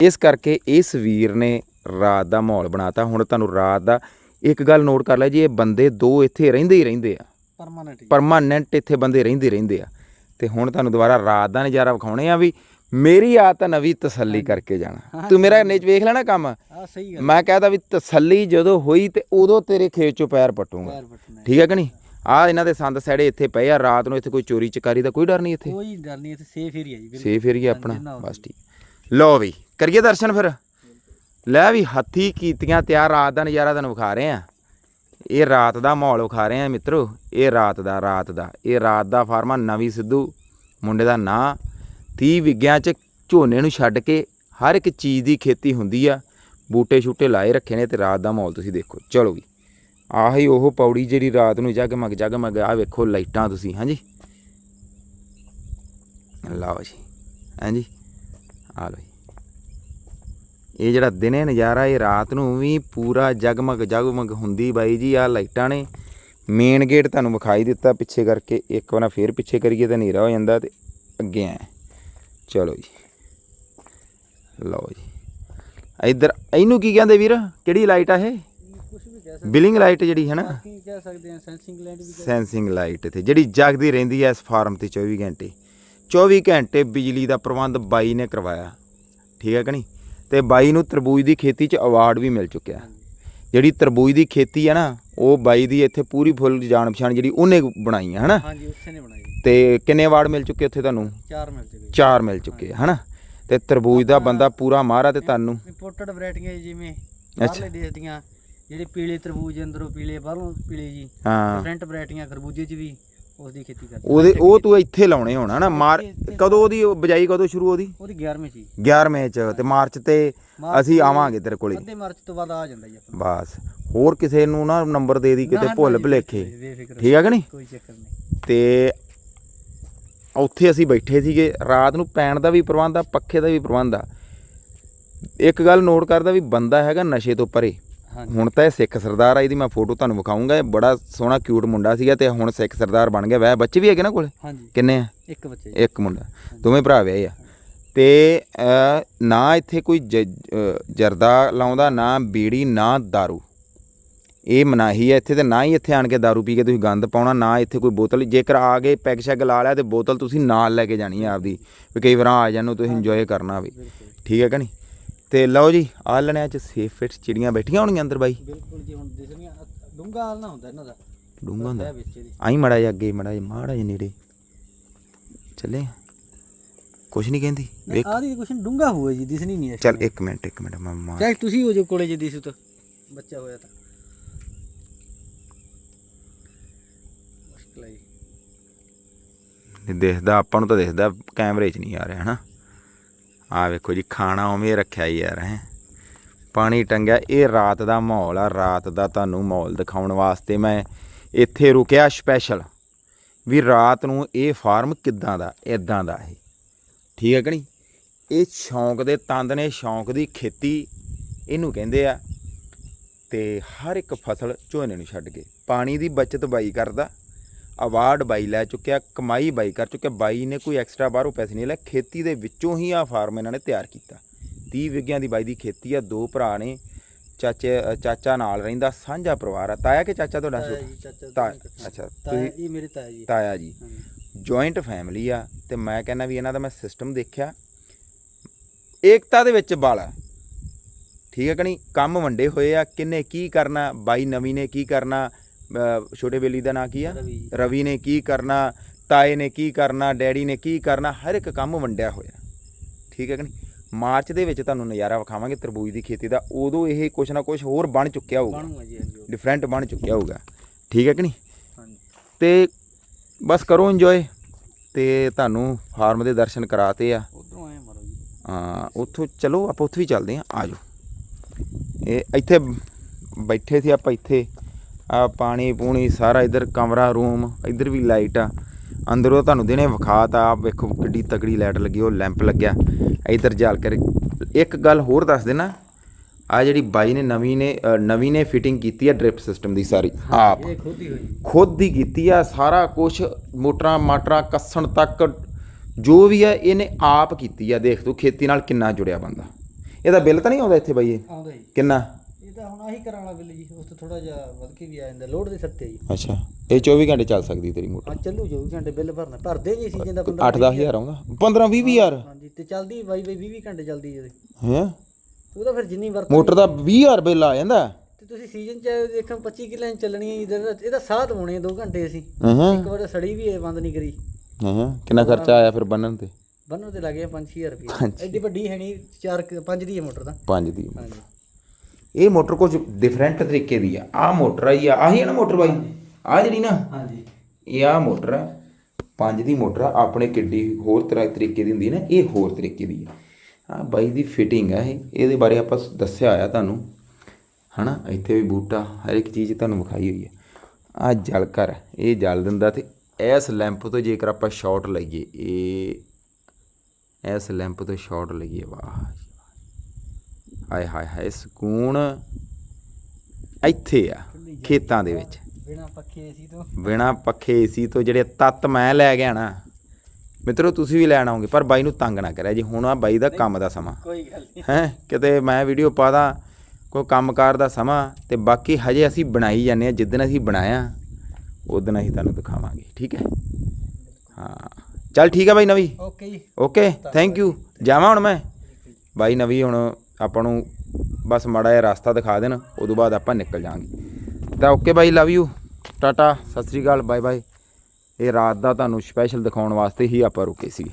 ਇਸ ਕਰਕੇ ਇਸ ਵੀਰ ਨੇ ਰਾਤ ਦਾ ਮਾਹੌਲ ਬਣਾਤਾ। ਹੁਣ ਤੁਹਾਨੂੰ ਰਾਤ ਦਾ ਇੱਕ ਗੱਲ ਨੋਟ ਕਰ ਲੈ ਜੀ ਇਹ ਬੰਦੇ ਦੋ ਇੱਥੇ ਰਹਿੰਦੇ ਹੀ ਰਹਿੰਦੇ ਆ ਪਰਮਾਨੈਂਟ ਪਰਮਾਨੈਂਟ ਇੱਥੇ ਬੰਦੇ ਰਹਿੰਦੇ ਰਹਿੰਦੇ ਆ। ਤੇ ਹੁਣ ਤੁਹਾਨੂੰ ਦੁਬਾਰਾ ਰਾਤ ਦਾ ਨਜ਼ਾਰਾ ਵਿਖਾਉਣੇ ਆ ਵੀ ਮੇਰੀ ਆਦਤ ਨਵੀਂ ਤਸੱਲੀ ਕਰਕੇ ਜਾਣਾ। ਤੂੰ ਮੇਰਾ ਨੇਚ ਵੇਖ ਲੈਣਾ ਕੰਮ। ਆ ਸਹੀ ਗੱਲ ਮੈਂ ਕਹਦਾ ਵੀ ਤਸੱਲੀ ਜਦੋਂ ਹੋਈ ਤੇ ਉਦੋਂ ਤੇਰੇ ਖੇਤ ਚੋਂ ਪੈਰ ਪਟੂਗਾ। ਠੀਕ ਹੈ ਕਿ ਨਹੀਂ? ਆ ਇਹਨਾਂ ਦੇ ਸੰਦ ਸੜੇ ਇੱਥੇ ਪਏ ਆ ਰਾਤ ਨੂੰ ਇੱਥੇ ਕੋਈ ਚੋਰੀ ਚਕਾਰੀ ਦਾ ਕੋਈ ਡਰ ਨਹੀਂ ਇੱਥੇ? ਕੋਈ ਡਰ ਨਹੀਂ ਇੱਥੇ ਸੇਫ ਏਰੀਆ ਜੀ ਸੇਫ ਏਰੀਆ ਆਪਣਾ ਬਸ ਠੀਕ। ਲਓ ਵੀ, ਕਰੀਏ ਦਰਸ਼ਨ ਫਿਰ। ਲੈ ਵੀ ਹੱਥੀ ਕੀਤੀਆਂ ਤਿਆਰ, ਰਾਤ ਦਾ ਨਜ਼ਾਰਾ ਤੁਹਾਨੂੰ ਵਿਖਾ ਰਹੇ ਆ ਇਹ ਰਾਤ ਦਾ ਮਾਹੌਲ ਵਿਖਾ ਰਹੇ ਆ ਮਿੱਤਰੋ, ਇਹ ਰਾਤ ਦਾ ਰਾਤ ਦਾ। ਇਹ ਰਾਤ ਦਾ ਫਾਰਮਾ ਨਵੀਂ ਸਿੱਧੂ, ਮੁੰਡੇ ਦਾ ਨਾਂ। 30 ਵਿਗਿਆਂ ਚ ਝੋਨੇ ਨੂੰ ਛੱਡ ਕੇ ਹਰ ਇੱਕ ਚੀਜ਼ ਦੀ ਖੇਤੀ ਹੁੰਦੀ ਆ। ਬੂਟੇ ਛੂਟੇ ਲਾਏ ਰੱਖੇ ਨੇ ਤੇ ਰਾਤ ਦਾ ਮਾਹੌਲ ਤੁਸੀਂ ਦੇਖੋ। ਚਲੋ ਵੀ, ਆਹੀ ਉਹ ਪੌੜੀ ਜਿਹੜੀ ਰਾਤ ਨੂੰ ਜਗਮਗ ਜਗਮਗ ਆ ਵੇਖੋ ਲਾਈਟਾਂ ਤੁਸੀਂ, ਹਾਂਜੀ। ਲਓ ਜੀ, ਹਾਂਜੀ। ਆ ਲਓ ਇਹ ਜਿਹੜਾ ਦਿਨੇ ਨਜ਼ਾਰਾ ਇਹ ਰਾਤ ਨੂੰ ਵੀ ਪੂਰਾ ਜਗਮਗ ਜਗਮਗ ਹੁੰਦੀ ਬਾਈ ਜੀ ਆ ਲਾਈਟਾਂ ਨੇ। ਮੇਨ ਗੇਟ ਤੁਹਾਨੂੰ ਵਿਖਾਈ ਦਿੱਤਾ ਪਿੱਛੇ ਕਰਕੇ ਇੱਕ ਵਾਰ ਫੇਰ ਪਿੱਛੇ ਕਰੀਏ ਤਾਂ ਹਨੇਰਾ ਹੋ ਜਾਂਦਾ ਤੇ ਅੱਗੇ ਆ ਚਲੋ ਜੀ। ਲਓ ਜੀ। ਇੱਧਰ ਇਹਨੂੰ ਕੀ ਕਹਿੰਦੇ ਵੀਰ? ਕਿਹੜੀ ਲਾਈਟ ਆ ਇਹ? ਬਿਲਿੰਗ ਲਾਈਟ ਜਿਹੜੀ ਹੈ ਨਾ। ਬਾਕੀ ਕਹਿ ਸਕਦੇ ਆ ਸੈਂਸਿੰਗ ਲਾਈਟ ਵੀ ਸੈਂਸਿੰਗ ਲਾਈਟ ਤੇ ਜਿਹੜੀ ਜਗਦੀ ਰਹਿੰਦੀ ਹੈ ਇਸ ਫਾਰਮ ਤੇ 24 ਘੰਟੇ। 24 ਘੰਟੇ ਬਿਜਲੀ ਦਾ ਪ੍ਰਬੰਧ ਬਾਈ ਨੇ ਕਰਵਾਇਆ। ਠੀਕ ਹੈ ਕਿ ਨਹੀਂ? ਤੇ ਬਾਈ ਨੂੰ ਤਰਬੂਜ ਦੀ ਖੇਤੀ 'ਚ ਅਵਾਰਡ ਵੀ ਮਿਲ ਚੁੱਕਿਆ। ਜਿਹੜੀ ਤਰਬੂਜ ਦੀ ਖੇਤੀ ਹੈ ਨਾ ਉਹ ਬਾਈ ਦੀ ਇੱਥੇ ਪੂਰੀ ਫੁੱਲ ਜਾਣ ਪਛਾਣ ਜਿਹੜੀ ਉਹਨੇ ਬਣਾਈ ਹੈ ਹਨਾ? ਹਾਂਜੀ ਉਸੇ ਨੇ ਬਣਾਈ। ਜੀ। ਤੇ ਕਿੰਨੇ ਅਵਾਰਡ ਮਿਲ ਚੁੱਕੇ ਉੱਥੇ ਤੁਹਾਨੂੰ? ਚਾਰ ਮਿਲ ਚੁੱਕੇ। ਚਾਰ ਮਿਲ ਚੁੱਕੇ ਹਨਾ? ਤੇ ਤਰਬੂਜ ਦਾ ਬੰਦਾ ਪੂਰਾ ਮਾਰਾ ਤੇ ਤੁਹਾਨੂੰ। ਇੰਪੋਰਟਡ ਵੈਰਾਈਟੀਆਂ ਜਿਵੇਂ ਬਾਹਰਲੇ ਦੇਸ਼ ਦੀਆਂ ਜਿਹੜੇ ਪੀਲੇ ਤਰਬੂਜ ਅੰਦਰੋਂ ਪੀਲੇ ਬਾਹਰੋਂ ਪੀਲੇ ਜੀ ਹਾਂ। ਡਿਫਰੈਂਟ ਵੈਰਾਈਟੀਆਂ ਖਰਬੂਜੇ 'ਚ ਵੀ। ਉਸ ਦੀ ਖੇਤੀ ਕਰਦੇ ਉਹਦੇ ਉਹ ਤੂੰ ਇੱਥੇ ਲਾਉਣੇ ਹੋਣਾ ਨਾ ਮਾਰ ਕਦੋਂ ਉਹਦੀ ਉਹ ਬਿਜਾਈ ਕਦੋਂ ਸ਼ੁਰੂ ਉਹਦੀ? ਉਹਦੀ 11ਵੀਂ ਸੀ 11ਵੇਂ ਚ ਤੇ ਮਾਰਚ ਤੇ ਅਸੀਂ ਆਵਾਂਗੇ ਤੇਰੇ ਕੋਲੇ। ਅੱਧੇ ਮਾਰਚ ਤੋਂ ਬਾਅਦ ਆ ਜਾਂਦਾ ਜੀ ਆਪਣਾ ਬਸ। ਹੋਰ ਕਿਸੇ ਨੂੰ ਨਾ ਨੰਬਰ ਦੇ ਦੀ ਕਿਤੇ ਭੁੱਲ ਭੁਲੇਖੇ। ਠੀਕ ਹੈ ਕਿ ਨਹੀਂ? ਕੋਈ ਚੱਕਰ ਨਹੀਂ। ਤੇ ਉੱਥੇ ਅਸੀਂ ਬੈਠੇ ਸੀਗੇ। ਰਾਤ ਨੂੰ ਪੈਣ ਦਾ ਵੀ ਪ੍ਰਬੰਧ ਆ ਪੱਖੇ ਦਾ ਵੀ ਪ੍ਰਬੰਧ ਆ। ਇੱਕ ਗੱਲ ਨੋਟ ਕਰਦਾ ਵੀ ਬੰਦਾ ਹੈਗਾ ਨਸ਼ੇ ਤੋਂ ਪਰੇ। ਹੁਣ ਤਾਂ ਇਹ ਸਿੱਖ ਸਰਦਾਰ ਆ ਇਹਦੀ ਮੈਂ ਫੋਟੋ ਤੁਹਾਨੂੰ ਵਿਖਾਉਂਗਾ ਇਹ ਬੜਾ ਸੋਹਣਾ ਕਿਊਟ ਮੁੰਡਾ ਸੀਗਾ ਤੇ ਹੁਣ ਸਿੱਖ ਸਰਦਾਰ ਬਣ ਗਿਆ ਵੈ ਬੱਚੇ ਵੀ ਹੈਗੇ ਨਾ ਕੋਲੇ ਹਾਂਜੀ ਕਿੰਨੇ ਆ ਇੱਕ ਬੱਚੇ ਇੱਕ ਮੁੰਡਾ ਦੋਵੇਂ ਭਰਾ ਵਿਆਹੇ ਆ ਤੇ ਅਹ, ਨਾ ਇੱਥੇ ਕੋਈ ਜ- ਅਹ, ਜਰਦਾ ਲਾਉਂਦਾ ਨਾ ਬੀੜੀ ਨਾ दारू ਇਹ ਮਨਾਹੀ ਹੈ ਇੱਥੇ ਤੇ ਨਾ ਹੀ ਇੱਥੇ ਆਣ ਕੇ दारू ਪੀ ਕੇ ਤੁਸੀਂ ਗੰਦ ਪਾਉਣਾ ਨਾ ਇੱਥੇ ਕੋਈ ਬੋਤਲ ਜੇਕਰ ਆ ਗਏ ਪੈਗ ਸ਼ੈਗ ਲਾ ਲਿਆ ਤੇ ਬੋਤਲ ਤੁਸੀਂ ਨਾਲ ਲੈ ਕੇ ਜਾਣੀ ਹੈ ਆਪਦੀ ਵੀ ਕਈ ਵਾਰ ਆ ਜਾਣ ਨੂੰ ਤੁਸੀਂ ਇੰਜੋਏ ਕਰਨਾ ਵੀ ਬਿਲਕੁਲ ਠੀਕ ਹੈ ਕਿ ਨਹੀਂ ਤੇ ਲਓ ਜੀ ਆਲਣਿਆਂ 'ਚ ਸੇਫ ਫਿਟ ਚਿੜੀਆਂ ਬੈਠੀਆਂ ਹੋਣਗੀਆਂ ਅੰਦਰ ਬਾਈ। ਬਿਲਕੁਲ ਜੀ ਹੁਣ ਦਿਸ ਰਹੀਆਂ ਡੂੰਗਾ ਹਾਲ ਨਾ ਹੁੰਦਾ ਇਹਨਾਂ ਦਾ। ਡੂੰਗਾ ਹੁੰਦਾ। ਆਈ ਮੜਾ ਜਿਹਾ ਅੱਗੇ ਮੜਾ ਜਿਹਾ ਮਾੜਾ ਜਿਹਾ ਨੇੜੇ। ਚੱਲੇ ਕੁਛ ਨਹੀਂ ਕਹਿੰਦੀ ਵੇਖ। ਆਹ ਦੀ ਕੁਸ਼ਨ ਡੂੰਗਾ ਹੋਇਆ ਜੀ ਦਿਸਣੀ ਨਹੀਂ ਚੱਲ ਇੱਕ ਮਿੰਟ ਇੱਕ ਮਿੰਟ ਮੈਂ ਮਾਰ। ਚਾਹੇ ਤੁਸੀਂ ਹੋ ਜੋ ਕੋਲੇ ਜੇ ਦਿਸੂ ਤਾਂ ਬੱਚਾ ਹੋਇਆ ਤਾਂ। ਮੁਸ਼ਕਲ ਹੈ ਆਪਾਂ ਨੂੰ ਤਾਂ ਦਿਖਦਾ ਕੈਮਰੇ 'ਚ ਨਹੀਂ ਆ ਰਿਹਾ ਹਨਾ? ਆ ਵੇਖੋ ਜੀ, ਖਾਣਾ ਉਵੇਂ ਰੱਖਿਆ ਹੀ ਯਾਰ, ਹੈ। ਪਾਣੀ ਟੰਗਿਆ, ਇਹ ਰਾਤ ਦਾ ਮਾਹੌਲ ਆ, ਰਾਤ ਦਾ ਤੁਹਾਨੂੰ ਮਾਹੌਲ ਦਿਖਾਉਣ ਵਾਸਤੇ ਮੈਂ ਇੱਥੇ ਰੁਕਿਆ ਸਪੈਸ਼ਲ ਵੀ ਰਾਤ ਨੂੰ ਇਹ ਫਾਰਮ ਕਿੱਦਾਂ ਦਾ, ਇਦਾਂ ਦਾ ਇਹ। ਠੀਕ ਹੈ ਕਿ ਨਹੀਂ? ਇਹ ਸ਼ੌਂਕ ਦੇ ਤੰਦ ਨੇ, ਸ਼ੌਂਕ ਦੀ ਖੇਤੀ ਇਹਨੂੰ ਕਹਿੰਦੇ ਆ ਤੇ ਹਰ ਇੱਕ ਫਸਲ ਝੋਨੇ ਨੂੰ ਛੱਡ ਕੇ, ਪਾਣੀ ਦੀ ਬਚਤ ਬਾਈ ਕਰਦਾ ਅਵਾਰਡ ਬਾਈ ਲੈ ਚੁੱਕਿਆ ਕਮਾਈ ਬਾਈ ਕਰ ਚੁੱਕਿਆ ਬਾਈ ਨੇ ਕੋਈ ਐਕਸਟਰਾ ਬਾਹਰੋਂ ਪੈਸੇ ਨਹੀਂ ਲਏ ਖੇਤੀ ਦੇ ਵਿੱਚੋਂ ਹੀ ਆ ਫਾਰਮ ਇਹਨਾਂ ਨੇ ਤਿਆਰ ਕੀਤਾ। 30 ਵਿਗਿਆਂ ਦੀ ਬਾਈ ਦੀ ਖੇਤੀ ਆ ਦੋ ਭਰਾ ਨੇ ਚਾਚੇ ਚਾਚਾ ਨਾਲ ਰਹਿੰਦਾ ਸਾਂਝਾ ਪਰਿਵਾਰ ਆ। ਤਾਇਆ ਕਿ ਚਾਚਾ ਤੁਹਾਡਾ ਤਾਇਆ ਜੀ। ਅੱਛਾ ਤੁਸੀਂ ਇਹ ਮੇਰੇ ਤਾਇਆ ਜੀ। ਤਾਇਆ ਜੀ। ਜੁਆਇੰਟ ਫੈਮਿਲੀ ਆ ਤੇ ਮੈਂ ਕਹਿੰਦਾ ਵੀ ਇਹਨਾਂ ਦਾ ਮੈਂ ਸਿਸਟਮ ਦੇਖਿਆ। ਏਕਤਾ ਦੇ ਵਿੱਚ ਬਲ ਆ। ਠੀਕ ਹੈ ਕਿ ਨਹੀਂ? ਕੰਮ ਵੰਡੇ ਹੋਏ ਆ ਕਿੰਨੇ ਕੀ ਕਰਨਾ ਬਾਈ ਨਵੀਂ ਨੇ ਕੀ ਕਰਨਾ ਛੋਟੇ ਬੇਲੀ ਦਾ ਨਾਂ ਕੀ ਆ? ਰਵੀ ਨੇ ਕੀ ਕਰਨਾ ਤਾਏ ਨੇ ਕੀ ਕਰਨਾ ਡੈਡੀ ਨੇ ਕੀ ਕਰਨਾ ਹਰ ਇੱਕ ਕੰਮ ਵੰਡਿਆ ਹੋਇਆ। ਠੀਕ ਹੈ ਕਿ ਨਹੀਂ? ਮਾਰਚ ਦੇ ਵਿੱਚ ਤੁਹਾਨੂੰ ਨਜ਼ਾਰਾ ਵਿਖਾਵਾਂਗੇ ਤਰਬੂਜ ਦੀ ਖੇਤੀ ਦਾ ਉਦੋਂ ਇਹ ਕੁਛ ਨਾ ਕੁਛ ਹੋਰ ਬਣ ਚੁੱਕਿਆ ਹੋਊਗਾ। ਡਿਫਰੈਂਟ ਬਣ ਚੁੱਕਿਆ ਹੋਊਗਾ। ਠੀਕ ਹੈ ਕਿ ਨਹੀਂ? ਹਾਂਜੀ। ਤੇ ਬਸ ਕਰੋ ਇੰਜੋਏ ਤੇ ਤੁਹਾਨੂੰ ਫਾਰਮ ਦੇ ਦਰਸ਼ਨ ਕਰਾਤੇ ਆ। ਉਧਰੋਂ ਆਏ ਮਾਰੋ ਜੀ। ਹਾਂ ਉੱਥੋਂ ਚਲੋ ਆਪਾਂ ਉੱਥੇ ਵੀ ਚੱਲਦੇ ਆ ਆਜੋ ਇਹ ਇੱਥੇ ਬੈਠੇ ਸੀ ਆਪਾਂ ਇੱਥੇ। ਆ ਪਾਣੀ ਪੂਣੀ ਸਾਰਾ ਇੱਧਰ ਕਮਰਾ ਰੂਮ ਇੱਧਰ ਵੀ ਲਾਈਟ ਆ। ਅੰਦਰੋਂ ਤੁਹਾਨੂੰ ਦਿਨੇ ਵਿਖਾਤਾ ਆ ਵੇਖੋ ਕਿੱਡੀ ਤਕੜੀ ਲਾਈਟ ਲੱਗੀ ਉਹ ਲੈਂਪ ਲੱਗਿਆ। ਇੱਧਰ ਜਾਲ ਕਰ ਇੱਕ ਗੱਲ ਹੋਰ ਦੱਸ ਦੇਣਾ ਆ ਜਿਹੜੀ ਬਾਈ ਨੇ ਨਵੀਂ ਨੇ ਨਵੀਂ ਨੇ ਫਿਟਿੰਗ ਕੀਤੀ ਆ ਡ੍ਰਿਪ ਸਿਸਟਮ ਦੀ ਸਾਰੀ ਆਪ। ਖੁਦ ਹੀ ਕੀਤੀ ਆ ਸਾਰਾ ਕੁਝ ਮੋਟਰਾਂ ਮਾਟਰਾਂ ਕੱਸਣ ਤੱਕ ਜੋ ਵੀ ਆ ਇਹਨੇ ਆਪ ਕੀਤੀ ਆ। ਦੇਖ ਤੂੰ ਖੇਤੀ ਨਾਲ ਕਿੰਨਾ ਜੁੜਿਆ ਬੰਦਾ। ਇਹਦਾ ਬਿੱਲ ਤਾਂ ਨਹੀਂ ਆਉਂਦਾ ਇੱਥੇ ਬਾਈ ਇਹ? ਆਉਂਦਾ ਜੀ। ਕਿੰਨਾ? ਆਹੀ ਕਰਾਉਣਾ ਬਿੱਲ ਜੀ ਉਸ ਤੋਂ ਥੋੜਾ ਜਿਹਾ ਵੱਧ ਕੇ ਵੀ ਆ ਜਾਂਦਾ ਲੋਡ ਦੇ ਸੱਤੇ ਜੀ। ਅੱਛਾ ਇਹ 24 ਘੰਟੇ ਚੱਲ ਸਕਦੀ ਤੇਰੀ ਮੋਟਰ? ਹਾਂ ਚੱਲੂ ਜੋ ਘੰਟੇ ਬਿੱਲ ਭਰਨਾ ਭਰਦੇ ਜੀ ਸੀਜ਼ਨ ਦਾ 15 8 ਹਜ਼ਾਰ। ਆਉਂਦਾ 15 20 ਹਜ਼ਾਰ। ਹਾਂਜੀ ਤੇ ਚੱਲਦੀ ਬਾਈ ਬਾਈ 20 20 ਘੰਟੇ ਚੱਲਦੀ ਇਹਦੇ। ਹੈ? ਉਹਦਾ ਫਿਰ ਜਿੰਨੀ ਵਰਤ ਮੋਟਰ ਦਾ 20000 ਬਿੱਲ ਆ ਜਾਂਦਾ। ਤੇ ਤੁਸੀਂ ਸੀਜ਼ਨ ਚ ਦੇਖੋ 25 ਕਿੱਲਿਆਂ 'ਚ ਚੱਲਣੀ ਜੀ, ਇਹਦਾ ਸਾਹ ਦਵਾਉਣੇ 2 ਘੰਟੇ ਅਸੀਂ। ਹਾਂ ਇੱਕ ਵਾਰ ਸੜੀ ਵੀ ਇਹ ਬੰਦ ਨਹੀਂ ਕਰੀ। ਹਾਂ ਕਿੰਨਾ ਖਰਚਾ ਆਇਆ ਫਿਰ ਬੰਨਣ ਤੇ? ਬੰਨੋ ਤੇ ਲੱਗੇ 5-6000 ਰੁਪਏ ਐਡੀ ਵੱਡੀ ਹੈ ਨਹੀਂ 4 5 ਦੀ ਹੈ ਮੋਟਰ ਤਾਂ। 5 ਦੀ ਹਾਂਜੀ। ਇਹ ਮੋਟਰ ਕੁਝ ਡਿਫਰੈਂਟ ਤਰੀਕੇ ਦੀ ਆ। ਆ ਮੋਟਰ ਆ ਜੀ ਆਹੀ ਹੈ ਨਾ ਮੋਟਰ ਬਾਈ। ਆ ਜਿਹੜੀ ਨਾ ਹਾਂਜੀ। ਇਹ ਆ ਮੋਟਰ ਆ। ਪੰਜ ਦੀ ਮੋਟਰ ਆ ਆਪਣੇ ਕਿੱਡੀ ਹੋਰ ਤਰ੍ਹਾਂ ਤਰੀਕੇ ਦੀ ਹੁੰਦੀ ਨਾ ਇਹ ਹੋਰ ਤਰੀਕੇ ਦੀ ਆ। ਆ ਬਾਈ ਦੀ ਫਿਟਿੰਗ ਆ ਇਹ। ਇਹਦੇ ਬਾਰੇ ਆਪਾਂ ਦੱਸਿਆ ਆ ਤੁਹਾਨੂੰ। ਹਨਾ ਇੱਥੇ ਵੀ ਬੂਟਾ ਹਰ ਇੱਕ ਚੀਜ਼ ਤੁਹਾਨੂੰ ਵਿਖਾਈ ਹੋਈ ਹੈ ਆ ਜਲ ਕਰ ਇਹ ਜਲ ਦਿੰਦਾ ਤੇ ਇਸ ਲੈਂਪ ਤੋਂ ਜੇਕਰ ਆਪਾਂ ਸ਼ਾਰਟ ਲਈਏ ਇਹ ਇਸ ਲੈਂਪ ਤੋਂ ਸ਼ਾਰਟ ਲਈਏ ਵਾਹ ਹਾਏ ਹਾਏ ਹਾਏ ਸਕੂਨ ਇੱਥੇ ਆ ਖੇਤਾਂ ਦੇ ਵਿੱਚ। ਬਿਨਾ ਪੱਖੇ ਸੀ ਤੋਂ। ਬਿਨਾ ਪੱਖੇ ਏਸੀ ਤੋਂ ਜਿਹੜੇ ਤੱਤ ਮੈਂ ਲੈ ਗਿਆ ਨਾ ਮਿੱਤਰੋ ਤੁਸੀਂ ਵੀ ਲੈਣ ਆਓਗੇ ਪਰ ਬਾਈ ਨੂੰ ਤੰਗ ਨਾ ਕਰਿਆ ਜੀ ਹੁਣ ਆ ਬਾਈ ਦਾ ਕੰਮ ਦਾ ਸਮਾਂ। ਕੋਈ ਗੱਲ ਨਹੀਂ। ਹੈ ਕਿਤੇ ਮੈਂ ਵੀਡੀਓ ਪਾਦਾ ਕੋਈ ਕੰਮਕਾਰ ਦਾ ਸਮਾਂ ਤੇ ਬਾਕੀ ਹਜੇ ਅਸੀਂ ਬਣਾਈ ਜਾਂਦੇ ਆ ਜਿੱਦਣ ਅਸੀਂ ਬਣਾਇਆ ਉਦੋਂ ਅਸੀਂ ਤੁਹਾਨੂੰ ਦਿਖਾਵਾਂਗੇ ਠੀਕ ਹੈ? ਹਾਂ ਚੱਲ ਠੀਕ ਹੈ ਬਾਈ ਨਵੀ। ਓਕੇ ਜੀ। ਓਕੇ ਥੈਂਕ ਯੂ ਜਾਵਾਂ ਹੁਣ ਮੈਂ? ਬਾਈ ਨਵੀ ਹੁਣ ਆਪਾਂ ਨੂੰ ਬਸ ਮਾੜਾ ਜਿਹਾ ਰਸਤਾ ਦਿਖਾ ਦੇਣ, ਉਦੋਂ ਬਾਅਦ ਆਪਾਂ ਨਿਕਲ ਜਾਾਂਗੇ ਤਾਂ okay bye love you tata, ਸਤਿ ਸ੍ਰੀ ਅਕਾਲ ਬਾਏ ਬਾਏ ਇਹ ਰਾਤ ਦਾ ਤੁਹਾਨੂੰ ਸਪੈਸ਼ਲ ਦਿਖਾਉਣ ਵਾਸਤੇ ਹੀ ਆਪਾਂ ਰੁਕੇ ਸੀਗੇ।